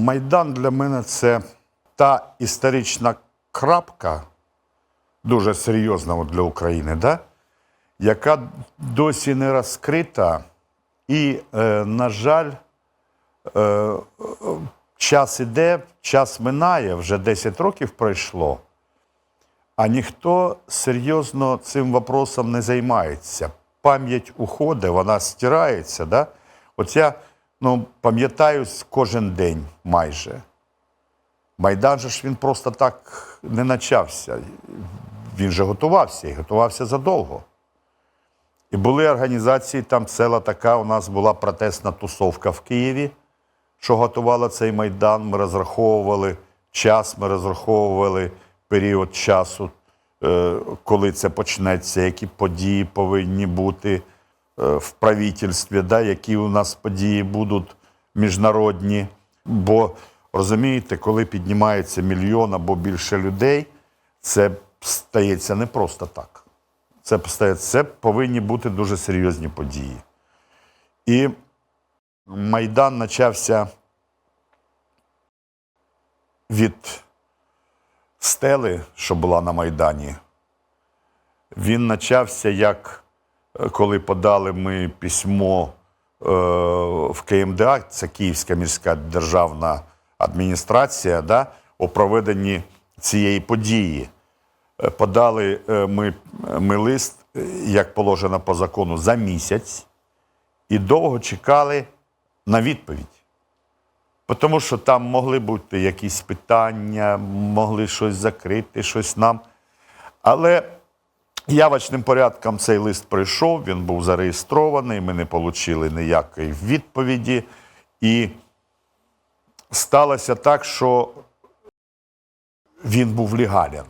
Майдан для мене це та історична крапка, дуже серйозна для України, да? яка досі не розкрита. І, е, на жаль, е, час іде, час минає, вже 10 років пройшло, а ніхто серйозно цим вопросом не займається. Пам'ять уходить, вона стирається. Да? От я ну, пам'ятаю кожен день майже. Майдан же ж він просто так не почався. Він же готувався і готувався задовго. І були організації, там ціла така у нас була протестна тусовка в Києві, що готувала цей майдан. Ми розраховували час, ми розраховували період часу, е, коли це почнеться, які події повинні бути в правительстві, да, які у нас події будуть міжнародні. Бо розумієте, коли піднімається мільйон або більше людей, це стається не просто так. Це, це повинні бути дуже серйозні події. І Майдан почався від стели, що була на Майдані. Він почався як е, коли подали ми письмо е, в КМДА, це Київська міська державна адміністрація, да, у проведенні цієї події. Е, Подали е, ми, ми лист, е, як положено по закону, за місяць і довго чекали на відповідь. Тому що там могли бути якісь питання, могли щось закрити, щось нам. Але явочним порядком цей лист прийшов, він був зареєстрований, ми не отримали ніякої відповіді. І сталося так, що він був легален.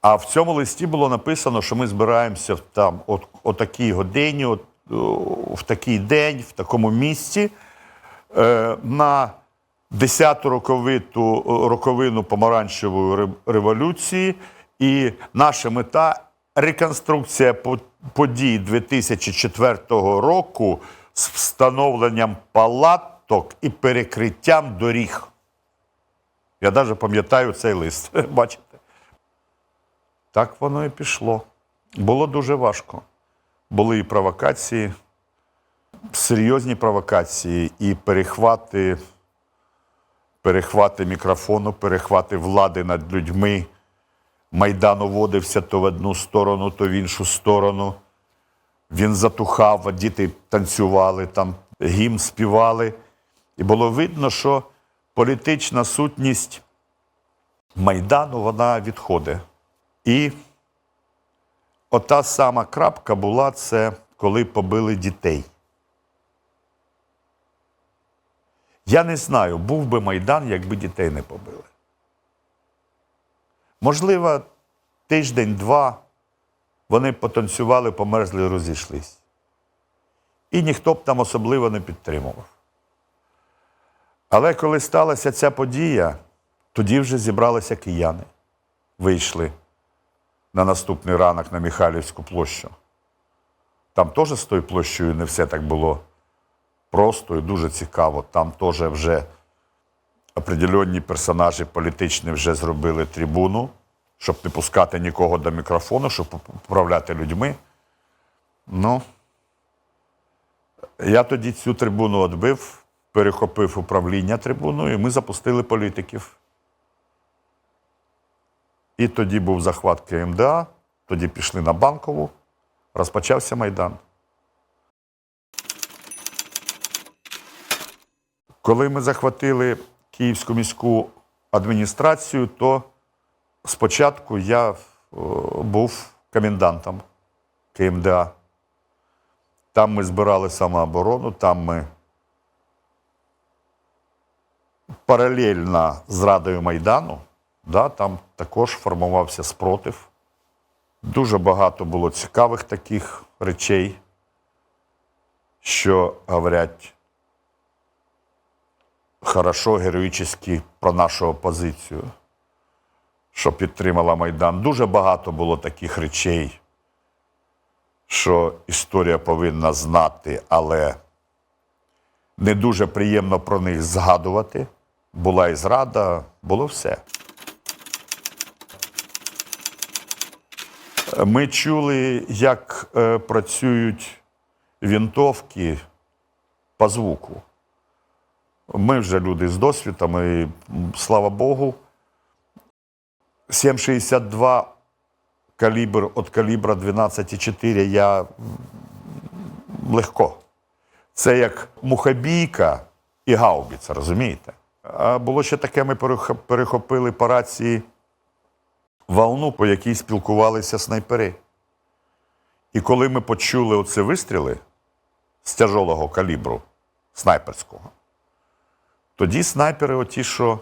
А в цьому листі було написано, що ми збираємося там от, о такій годині, от, о, в такий день, в такому місці е, на 10-ту роковиту, роковину помаранчевої революції. І наша мета реконструкція подій 2004 року з встановленням палаток і перекриттям доріг. Я навіть пам'ятаю цей лист. Бачите? Так воно і пішло. Було дуже важко. Були і провокації, серйозні провокації, і перехвати, перехвати мікрофону, перехвати влади над людьми. Майдан уводився то в одну сторону, то в іншу сторону. Він затухав, а діти танцювали, там гімн співали. І було видно, що політична сутність Майдану вона відходить. І ота сама крапка була це, коли побили дітей. Я не знаю, був би Майдан, якби дітей не побили. Можливо, тиждень-два вони потанцювали, померзли розійшлись. І ніхто б там особливо не підтримував. Але коли сталася ця подія, тоді вже зібралися кияни, вийшли на наступний ранок на Михайлівську площу. Там теж з тою площею не все так було просто і дуже цікаво. Там теж вже определенні персонажі політичні вже зробили трибуну, щоб не пускати нікого до мікрофону, щоб управляти людьми. Ну, я тоді цю трибуну відбив, перехопив управління трибуною, і ми запустили політиків. І тоді був захват КМДА, тоді пішли на банкову, розпочався Майдан. Коли ми захватили Київську міську адміністрацію, то спочатку я е, був комендантом КМДА. Там ми збирали самооборону, там ми паралельно з Радою Майдану, да, там також формувався спротив. Дуже багато було цікавих таких речей, що говорять хорошо, героїчно про нашу опозицію, що підтримала Майдан. Дуже багато було таких речей, що історія повинна знати, але не дуже приємно про них згадувати. була і зрада, було все. Ми чули, як е, працюють вінтовки по звуку. Ми вже люди з досвідом, і, слава Богу, 7,62 калібр від калібра 12,4 я легко. Це як мухобійка і гаубіця, розумієте? А було ще таке, ми перехопили по рації волну, по якій спілкувалися снайпери. І коли ми почули оці вистріли з тяжолого калібру снайперського, тоді снайпери, оті, що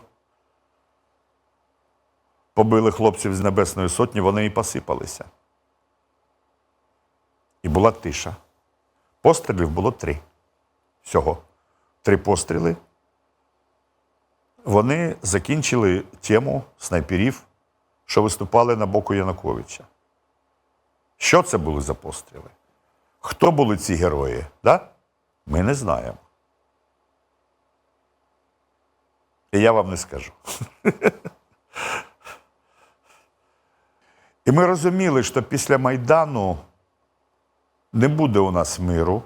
побили хлопців з Небесної Сотні, вони і посипалися. І була тиша. Пострілів було три. Всього. Три постріли. Вони закінчили тему снайперів, що виступали на боку Януковича. Що це були за постріли? Хто були ці герої? Да? Ми не знаємо. І я вам не скажу. І ми розуміли, що після Майдану не буде у нас миру,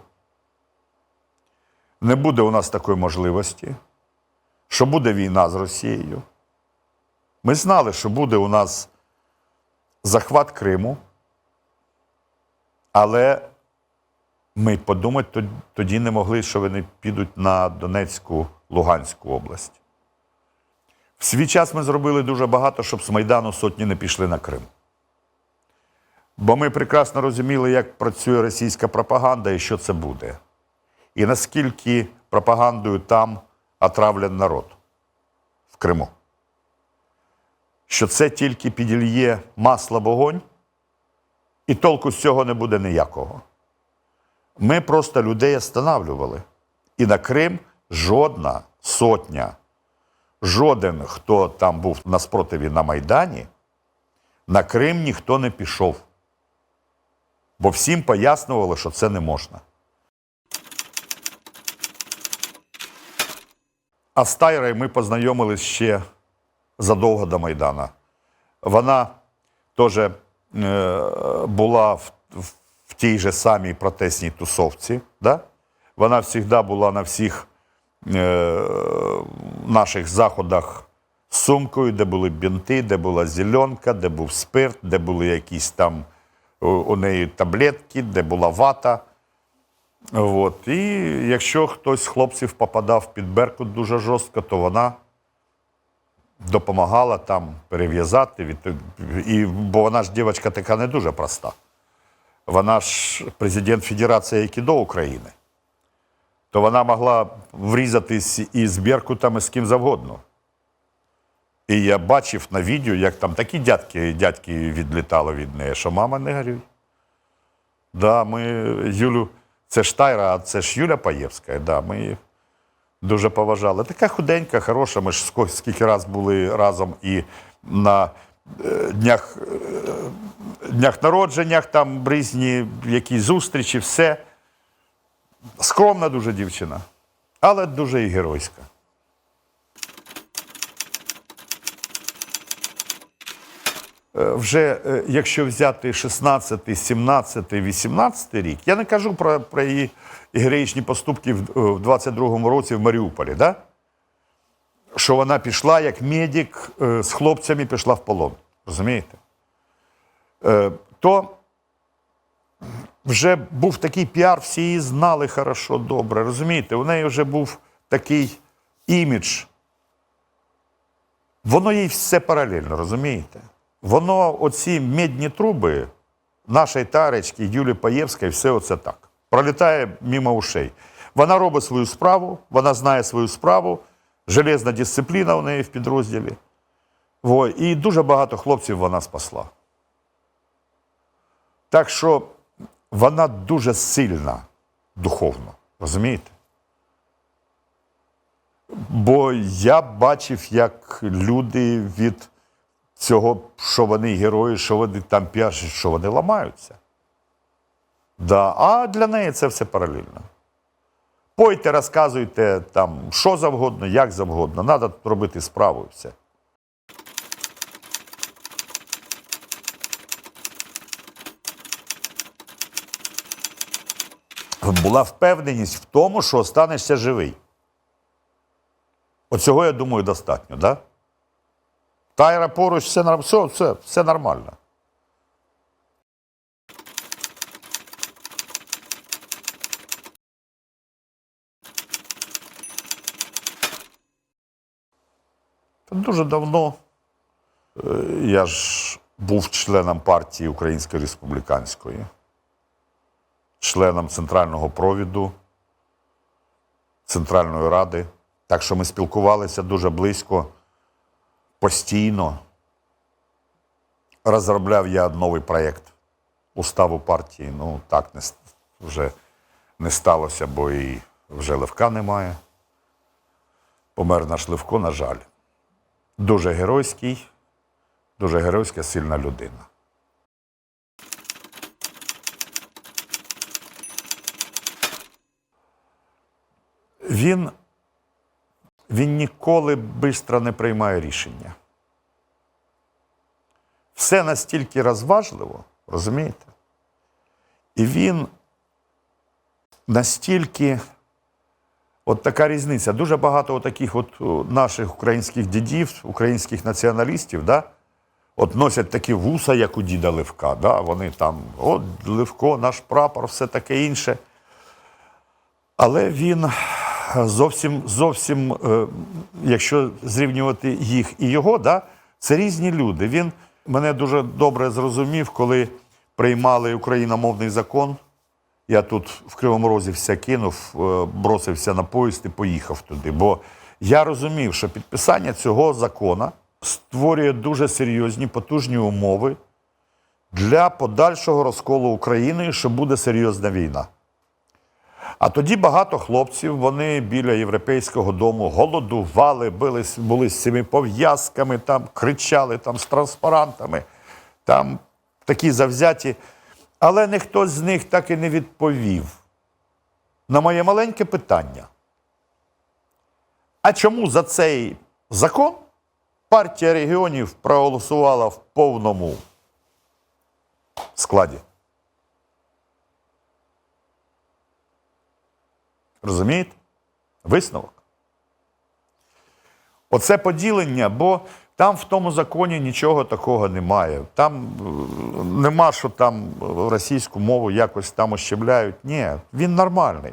не буде у нас такої можливості, що буде війна з Росією. Ми знали, що буде у нас захват Криму, але ми подумати тоді не могли, що вони підуть на Донецьку, Луганську область. В свій час ми зробили дуже багато, щоб з Майдану сотні не пішли на Крим. Бо ми прекрасно розуміли, як працює російська пропаганда і що це буде. І наскільки пропагандою там отравлен народ в Криму. Що це тільки підільє масло вогонь, і толку з цього не буде ніякого. Ми просто людей останавливали. І на Крим жодна сотня, жоден, хто там був на спротиві на Майдані, на Крим ніхто не пішов. Бо всім пояснювали, що це не можна. А з Тайрою ми познайомились ще задовго до Майдана. Вона теж е, була в, в, тій же самій протестній тусовці. Да? Вона завжди була на всіх наших заходах з сумкою, де були бінти, де була зеленка, де був спирт, де були якісь там у, у неї таблетки, де була вата. От. І якщо хтось з хлопців попадав під Беркут дуже жорстко, то вона допомагала там перев'язати. І, бо вона ж дівчинка така не дуже проста. Вона ж президент Федерації Айкідо України. То вона могла врізатись із Беркутами з ким завгодно. І я бачив на відео, як там такі дядьки, дядьки відлітали від неї, що мама не горюй. Да, ми Юлю, це ж Тайра, а це ж Юля Паєвська. Да, ми її дуже поважали. Така худенька, хороша. Ми ж скільки раз були разом і на е, днях, е, днях народженнях, там різні якісь зустрічі, все. Скромна дуже дівчина, але дуже і геройська. Е, вже е, якщо взяти 16, 17, 18 рік, я не кажу про, про її героїчні поступки в, е, в 22-му році в Маріуполі, да? що вона пішла як медик е, з хлопцями пішла в полон. Розумієте? Е, То вже був такий піар, всі її знали хорошо, добре. Розумієте, у неї вже був такий імідж. Воно їй все паралельно, розумієте? Воно, оці медні труби нашої таречки, Юлії Паєвської, все оце так. Пролітає мимо ушей. Вона робить свою справу, вона знає свою справу, железна дисципліна у неї в підрозділі. Во, і дуже багато хлопців вона спасла. Так що вона дуже сильна духовно, розумієте? Бо я бачив, як люди від цього, що вони герої, що вони там п'яшуть, що вони ламаються. Да. А для неї це все паралельно. Пойте, розказуйте там що завгодно, як завгодно. Треба робити справу і все. Була впевненість в тому, що останешся живий. Оцього, я думаю, достатньо, да? Тайра поруч, все, все, все, все нормально. Дуже давно е, я ж був членом партії Української республіканської, членом центрального провіду Центральної Ради. Так що ми спілкувалися дуже близько, постійно. Розробляв я новий проєкт уставу партії. Ну, так не, вже не сталося, бо і вже Левка немає. Помер наш Левко, на жаль. Дуже геройський, дуже геройська, сильна людина. Він, він ніколи швидко не приймає рішення. Все настільки розважливо, розумієте? І він настільки От така різниця. Дуже багато таких от наших українських дідів, українських націоналістів, да? от носять такі вуса, як у діда Левка. Да? Вони там, от Левко, наш прапор, все таке інше. Але він зовсім, зовсім, е, якщо зрівнювати їх і його, да, це різні люди. Він мене дуже добре зрозумів, коли приймали україномовний закон. Я тут в Кривому Розі все кинув, е, бросився на поїзд і поїхав туди. Бо я розумів, що підписання цього закону створює дуже серйозні потужні умови для подальшого розколу України, що буде серйозна війна. А тоді багато хлопців вони біля європейського дому голодували, бились, були з цими пов'язками, там кричали там з транспарантами, там такі завзяті. Але ніхто з них так і не відповів на моє маленьке питання. А чому за цей закон партія регіонів проголосувала в повному складі? Розумієте? Висновок. Оце поділення, бо там в тому законі нічого такого немає. Там е, нема, що там російську мову якось там ощемляють. Ні, він нормальний.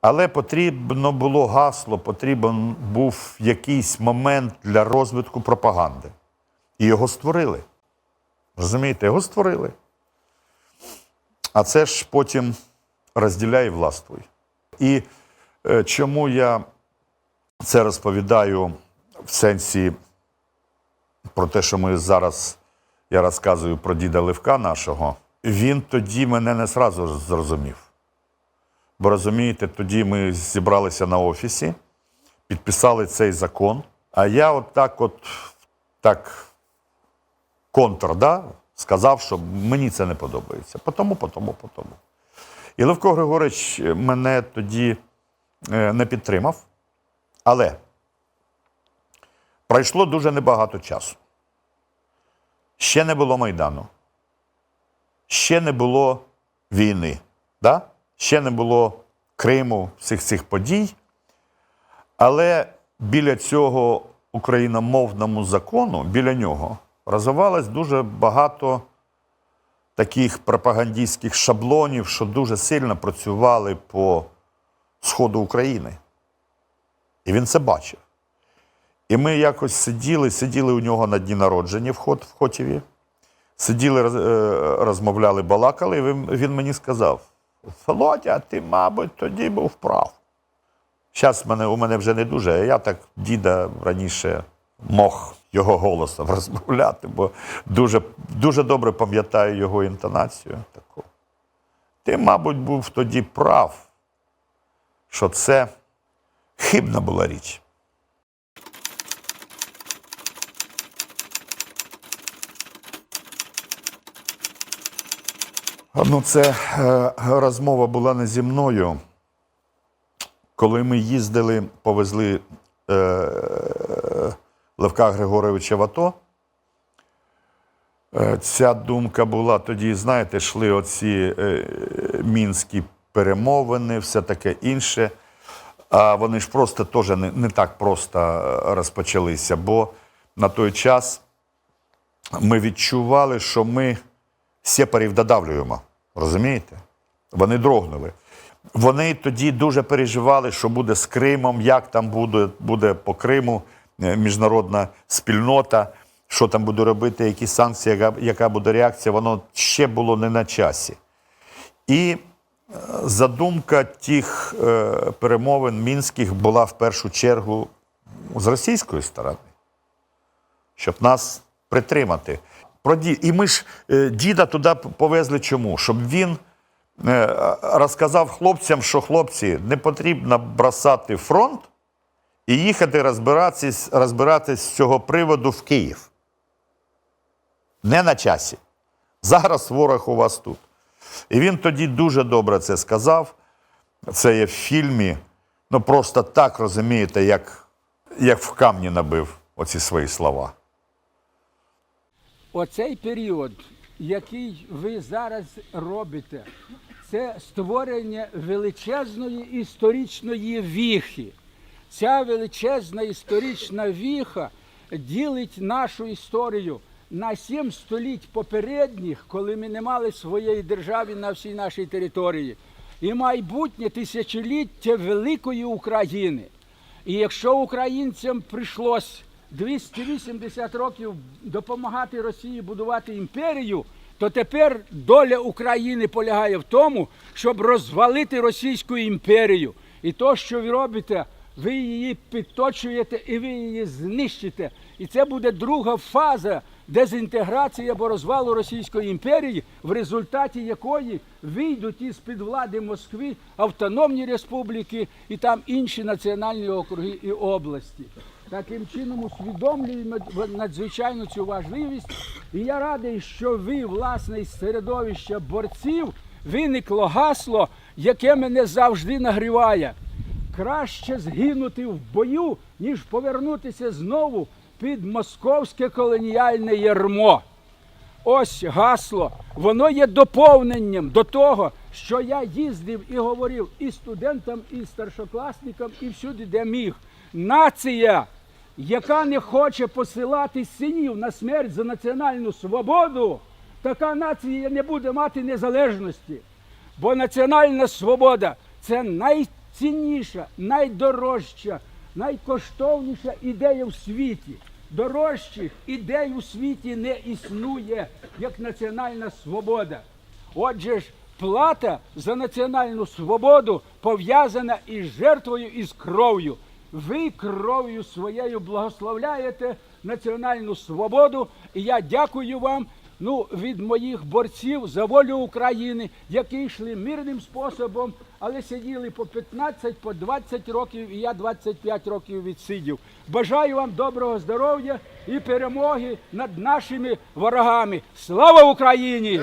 Але потрібно було гасло, потрібен був якийсь момент для розвитку пропаганди. І його створили. Розумієте, його створили. А це ж потім розділяй і властвуй. І е, чому я це розповідаю в сенсі про те, що ми зараз, я розказую про діда Левка нашого, він тоді мене не зразу зрозумів. Бо розумієте, тоді ми зібралися на офісі, підписали цей закон, а я от так от так контр, да, сказав, що мені це не подобається. Потому, потому, потому. І Левко Григорович мене тоді е, не підтримав, але пройшло дуже небагато часу. Ще не було Майдану, ще не було війни, да? ще не було Криму, всіх цих подій. Але біля цього україномовному закону, біля нього, розвивалось дуже багато таких пропагандистських шаблонів, що дуже сильно працювали по сходу України. І він це бачив. І ми якось сиділи, сиділи у нього на дні народження в, Хот, в Хотіві, сиділи, е, розмовляли, балакали, і він, мені сказав: Володя, ти, мабуть, тоді був прав. Зараз мене, у мене вже не дуже, я так діда раніше мог його голосом розмовляти, бо дуже, дуже добре пам'ятаю його інтонацію таку. Ти, мабуть, був тоді прав, що це хибна була річ. Ну, це е, розмова була не зі мною, коли ми їздили, повезли е, Левка Григоровича в АТО, е, ця думка була тоді, знаєте, йшли оці е, мінські перемовини, все таке інше. А вони ж просто теж не, не так просто е, розпочалися, бо на той час ми відчували, що ми сепарів додавлюємо. Розумієте? Вони дрогнули. Вони тоді дуже переживали, що буде з Кримом, як там буде, буде по Криму міжнародна спільнота, що там буде робити, які санкції, яка, яка буде реакція. Воно ще було не на часі. І е, задумка тих е, перемовин мінських була в першу чергу з російської сторони щоб нас притримати. І ми ж е, діда туди повезли чому? Щоб він е, розказав хлопцям, що хлопці не потрібно бросати фронт і їхати розбиратись, розбиратись з цього приводу в Київ. Не на часі. Зараз ворог у вас тут. І він тоді дуже добре це сказав. Це є в фільмі. Ну просто так розумієте, як, як в камні набив оці свої слова. Оцей період, який ви зараз робите, це створення величезної історичної віхи. Ця величезна історична віха ділить нашу історію на сім століть попередніх, коли ми не мали своєї держави на всій нашій території, і майбутнє тисячоліття великої України. І якщо українцям прийшлось 280 років допомагати Росії будувати імперію, то тепер доля України полягає в тому, щоб розвалити Російську імперію. І то, що ви робите, ви її підточуєте і ви її знищите. І це буде друга фаза дезінтеграції або розвалу Російської імперії, в результаті якої вийдуть із під влади Москви автономні республіки і там інші національні округи і області. Таким чином усвідомлюємо надзвичайно цю важливість. І я радий, що ви, власне, із середовища борців виникло гасло, яке мене завжди нагріває. Краще згинути в бою, ніж повернутися знову під московське колоніальне ярмо. Ось гасло, воно є доповненням до того, що я їздив і говорив і студентам, і старшокласникам, і всюди, де міг. Нація, яка не хоче посилати синів на смерть за національну свободу, така нація не буде мати незалежності. Бо національна свобода це найцінніша, найдорожча, найкоштовніша ідея в світі. Дорожчих ідей у світі не існує, як національна свобода. Отже ж, плата за національну свободу пов'язана із жертвою із кров'ю. Ви кров'ю своєю благословляєте національну свободу, і я дякую вам ну, від моїх борців за волю України, які йшли мирним способом, але сиділи по 15, по 20 років, і я 25 років відсидів. Бажаю вам доброго здоров'я і перемоги над нашими ворогами. Слава Україні!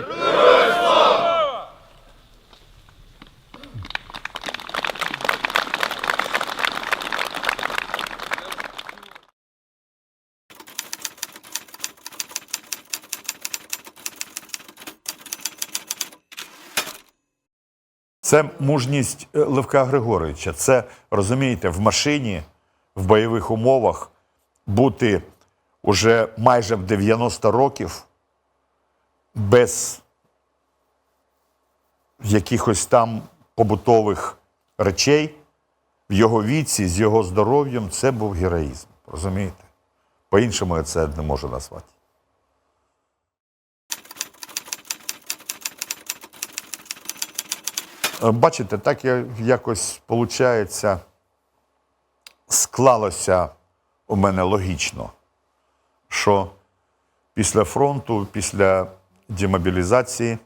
Це мужність е, Левка Григоровича. Це розумієте, в машині, в бойових умовах бути уже майже в 90 років без якихось там побутових речей в його віці, з його здоров'ям, це був героїзм. Розумієте? По-іншому я це не можу назвати. Бачите, так якось виходить, склалося у мене логічно, що після фронту, після демобілізації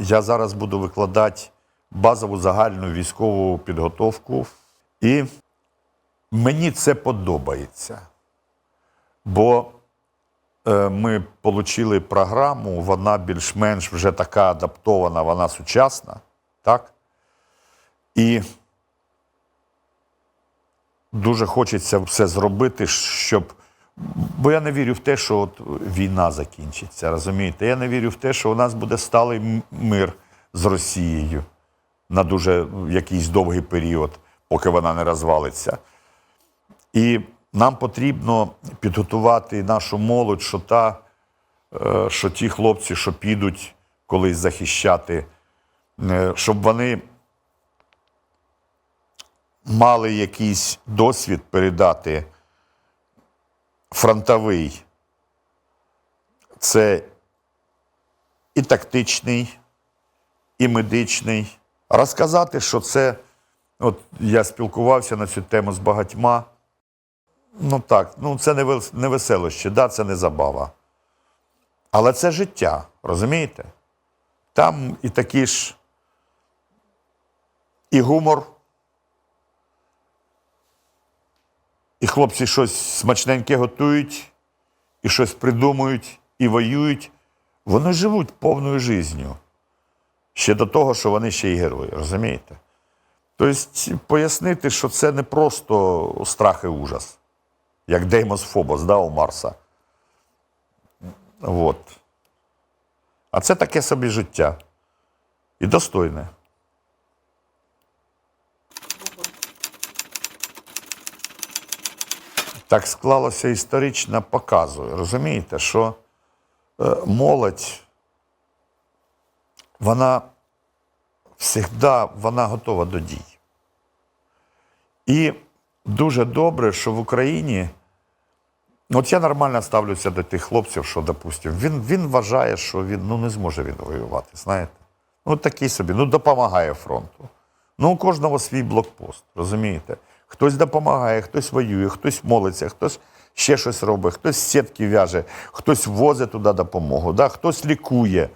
я зараз буду викладати базову загальну військову підготовку. І мені це подобається. Бо е, ми отримали програму, вона більш-менш вже така адаптована, вона сучасна. Так? І дуже хочеться все зробити, щоб. Бо я не вірю в те, що от війна закінчиться. Розумієте? Я не вірю в те, що у нас буде сталий мир з Росією на дуже якийсь довгий період, поки вона не розвалиться. І нам потрібно підготувати нашу молодь, що та, е, що ті хлопці, що підуть колись захищати, щоб вони мали якийсь досвід передати фронтовий. Це і тактичний, і медичний. Розказати, що це, от я спілкувався на цю тему з багатьма. Ну так, ну це не вес- не веселище, да, це не забава. Але це життя, розумієте? Там і такі ж гумор, і хлопці щось смачненьке готують, і щось придумують, і воюють. Вони живуть повною життю. Ще до того, що вони ще й герої, розумієте? Тобто пояснити, що це не просто страх і ужас, як Деймос Фобос, да, у Марса. От. А це таке собі життя. І достойне. Так склалося історично показує. Розумієте, що е, молодь, вона завжди вона готова до дій. І дуже добре, що в Україні. От я нормально ставлюся до тих хлопців, що, допустим, він, він вважає, що він ну, не зможе він воювати, знаєте. Ну, такий собі, ну, допомагає фронту. Ну, у кожного свій блокпост, розумієте? Хтось допомагає, хтось воює, хтось молиться, хтось ще щось робить, хтось сітки в'яже, хтось возить туди допомогу, да? хтось лікує.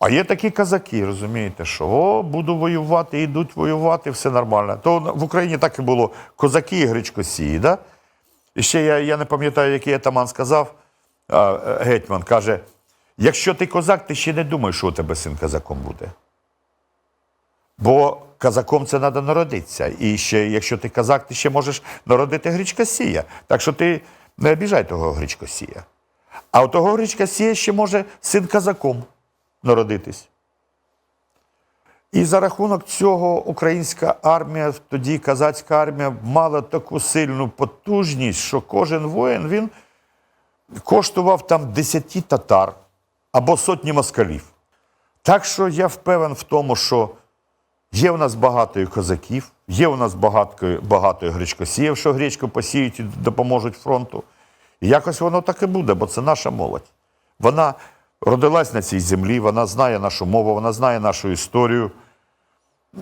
А є такі казаки, розумієте, що о, буду воювати, йдуть воювати, все нормально. То в Україні так і було козаки і гречкосії. Да? І ще я, я не пам'ятаю, який атаман сказав, а, е, гетьман каже: якщо ти козак, ти ще не думаєш, що у тебе син казаком буде. Бо казаком це треба народитися. І ще, якщо ти казак, ти ще можеш народити гречкосія. Так що ти не обіжай того гречкосія. А у того гречкосія ще може син казаком народитись. І за рахунок цього українська армія, тоді казацька армія, мала таку сильну потужність, що кожен воїн він коштував там десяті татар або сотні москалів. Так що я впевнений в тому, що є в нас багато козаків, є у нас багато, багато гречкосіїв, що гречку посіють і допоможуть фронту. І якось воно так і буде, бо це наша молодь. Вона родилась на цій землі, вона знає нашу мову, вона знає нашу історію,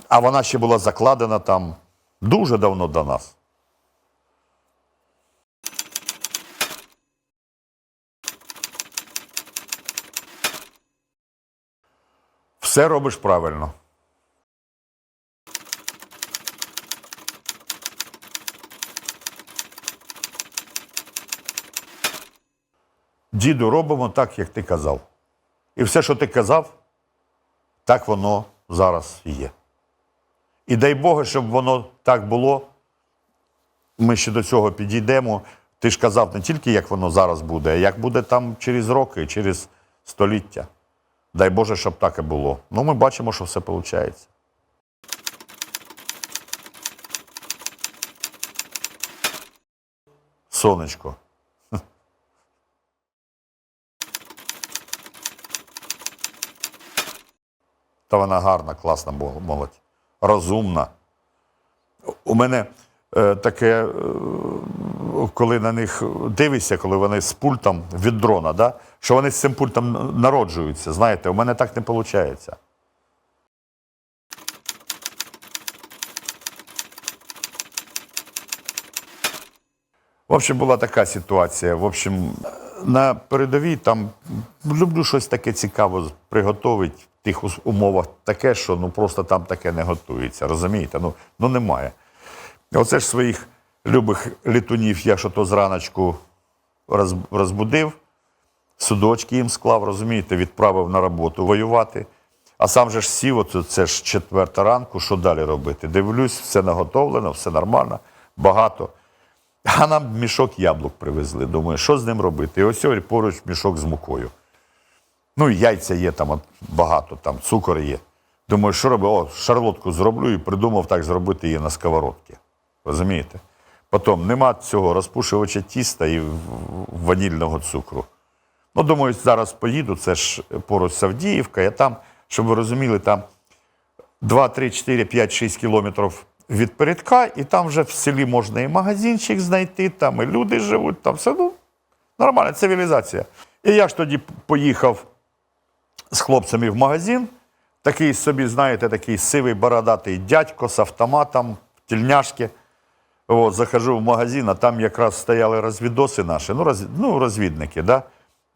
а вона ще була закладена там дуже давно до нас. Все робиш правильно. Діду, робимо так, як ти казав. І все, що ти казав, так воно зараз є. І дай Боже, щоб воно так було. Ми ще до цього підійдемо. Ти ж казав не тільки, як воно зараз буде, а як буде там через роки, через століття. Дай Боже, щоб так і було. Ну, ми бачимо, що все виходить. Сонечко. Та вона гарна, класна молодь. Розумна. У мене е, таке, е, коли на них дивишся, коли вони з пультом від дрона, да? що вони з цим пультом народжуються. Знаєте, у мене так не виходить. В общем, була така ситуація. В общем, на передовій там люблю щось таке цікаве приготувати тих умовах таке, що ну просто там таке не готується. Розумієте? Ну, ну немає. Оце ж своїх любих літунів я що то зраночку роз, розбудив, судочки їм склав, розумієте, відправив на роботу воювати. А сам же ж сів, оце, це ж четверта ранку, що далі робити? Дивлюсь, все наготовлено, все нормально. багато. А нам мішок яблук привезли. Думаю, що з ним робити? І ось поруч мішок з мукою. Ну, яйця є там от, багато, там цукор є. Думаю, що робити? О, шарлотку зроблю і придумав так зробити її на сковородці. Розумієте? Потім нема цього розпушувача тіста і ванільного цукру. Ну, думаю, зараз поїду, це ж поруч Савдіївка, я там, щоб ви розуміли, там 2, 3, 4, 5, 6 кілометрів від передка, і там вже в селі можна і магазинчик знайти, там і люди живуть, там все ну, нормальна цивілізація. І я ж тоді поїхав з хлопцями в магазин, такий собі, знаєте, такий сивий бородатий дядько з автоматом, в тільняшки. От, захожу в магазин, а там якраз стояли розвідоси наші, ну, роз, ну розвідники, да?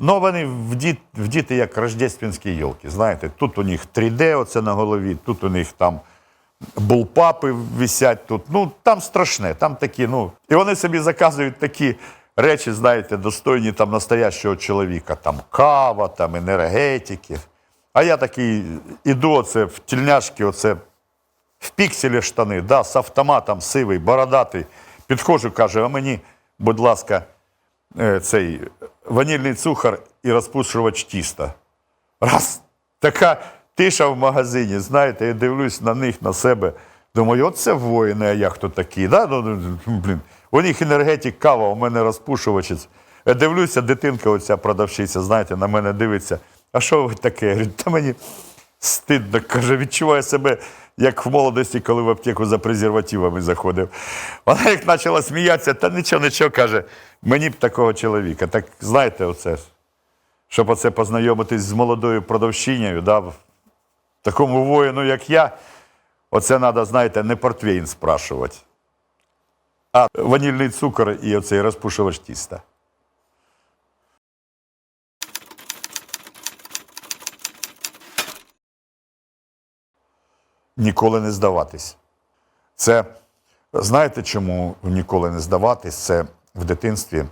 Ну, вони вдіт, вдіти як рождественські йолки. Знаєте, тут у них 3D оце на голові, тут у них там булпапи висять тут. Ну, там страшне, там такі, ну. І вони собі заказують такі речі, знаєте, достойні там настоящого чоловіка. Там кава, там енергетики. А я такий іду оце в тільняшки, оце в пікселі штани, да, з автоматом сивий, бородатий. Підходжу, каже, а мені, будь ласка, е, цей ванільний цукор і розпушувач тіста. Раз. Така тиша в магазині, знаєте, я дивлюсь на них, на себе. Думаю, оце воїни, а я хто такі. Да? Ну, ну, блін. У них енергетик, кава, у мене розпушувачець. Я дивлюся, дитинка, оця продавщиця, знаєте, на мене дивиться. А що ви таке? Я говорю, та мені стидно, каже, відчуваю себе, як в молодості, коли в аптеку за презервативами заходив. Вона як почала сміятися, та нічого, нічого, каже, мені б такого чоловіка. Так знаєте, оце щоб оце познайомитись з молодою продавщинею, да, такому воїну, як я, оце треба, знаєте, не портвейн спрашувати, а ванільний цукор і оцей розпушувач тіста. Ніколи не здаватись. Це знаєте, чому ніколи не здаватись? Це в дитинстві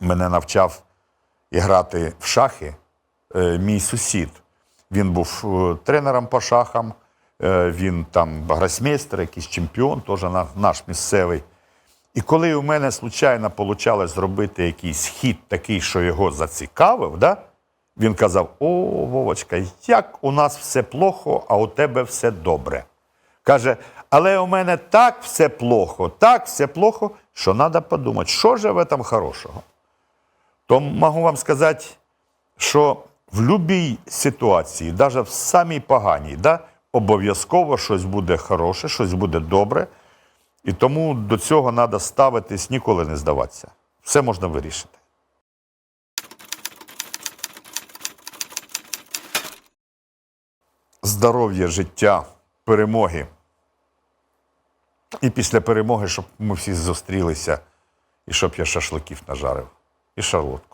мене навчав грати в шахи е, мій сусід. Він був е, тренером по шахам, е, він там гросмейстер, якийсь чемпіон, теж наш місцевий. І коли у мене случайно вийшло зробити якийсь хід такий, що його зацікавив, да? він казав: О, Вовочка, як у нас все плохо, а у тебе все добре. Каже, але у мене так все плохо, так все плохо, що треба подумати, що ж в этом хорошого. То можу вам сказати, що в будь-якій ситуації, навіть в самій поганій, да, обов'язково щось буде хороше, щось буде добре. І тому до цього треба ставитись, ніколи не здаватися. Все можна вирішити. Здоров'я, життя, перемоги. І після перемоги, щоб ми всі зустрілися, і щоб я шашликів нажарив, і шарлотку.